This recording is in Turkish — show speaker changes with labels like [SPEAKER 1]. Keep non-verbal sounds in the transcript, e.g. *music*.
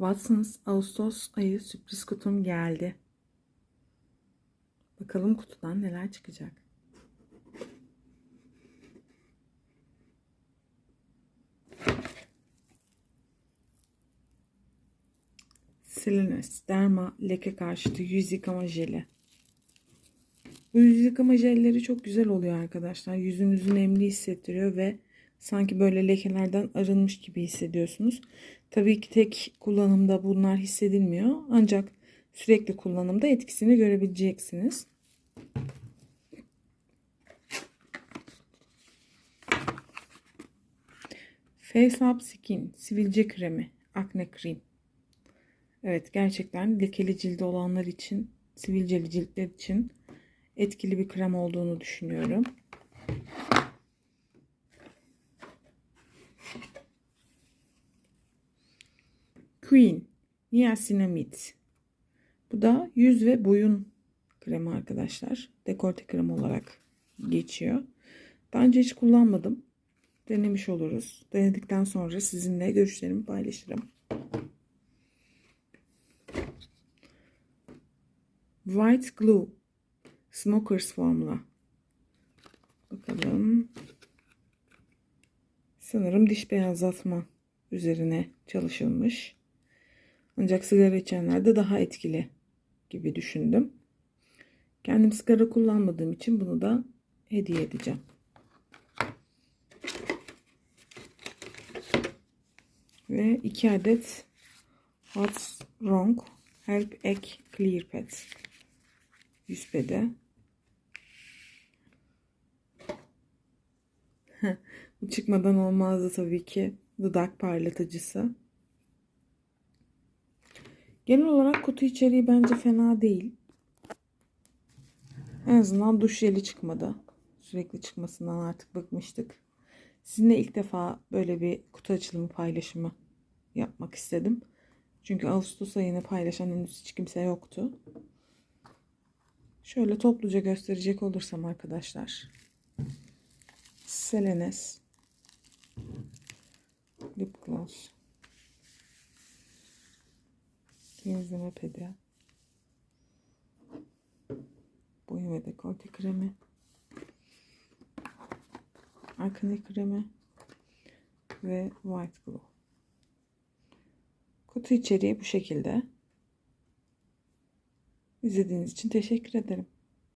[SPEAKER 1] Watsons Ağustos ayı sürpriz kutum geldi. Bakalım kutudan neler çıkacak. Silinis Derma leke karşıtı yüz yıkama jeli. Bu yüz yıkama jelleri çok güzel oluyor arkadaşlar. Yüzünüzü nemli hissettiriyor ve sanki böyle lekelerden arınmış gibi hissediyorsunuz. Tabii ki tek kullanımda bunlar hissedilmiyor. Ancak sürekli kullanımda etkisini görebileceksiniz. Face Up Skin sivilce kremi, akne krem. Evet gerçekten lekeli cildi olanlar için, sivilceli ciltler için etkili bir krem olduğunu düşünüyorum. Queen Niacinamide. Bu da yüz ve boyun kremi arkadaşlar. Dekolte kremi olarak geçiyor. Daha önce hiç kullanmadım. Denemiş oluruz. Denedikten sonra sizinle görüşlerimi paylaşırım. White Glue Smokers formula. Bakalım. Sanırım diş beyazlatma üzerine çalışılmış. Ancak sigara içenlerde daha etkili gibi düşündüm. Kendim sigara kullanmadığım için bunu da hediye edeceğim. Ve iki adet Hot Wrong Help Egg Clear Pad. 100 pede. *laughs* Bu çıkmadan olmazdı tabii ki. Dudak parlatıcısı. Genel olarak kutu içeriği bence fena değil. En azından duş jeli çıkmadı. Sürekli çıkmasından artık bıkmıştık. Sizinle ilk defa böyle bir kutu açılımı paylaşımı yapmak istedim. Çünkü Ağustos ayını paylaşan henüz hiç kimse yoktu. Şöyle topluca gösterecek olursam arkadaşlar. Selenes Lip Gloss Temizleme pedi Boyun ve dekolte kremi Akne kremi ve White Glow Kutu içeriği bu şekilde. İzlediğiniz için teşekkür ederim.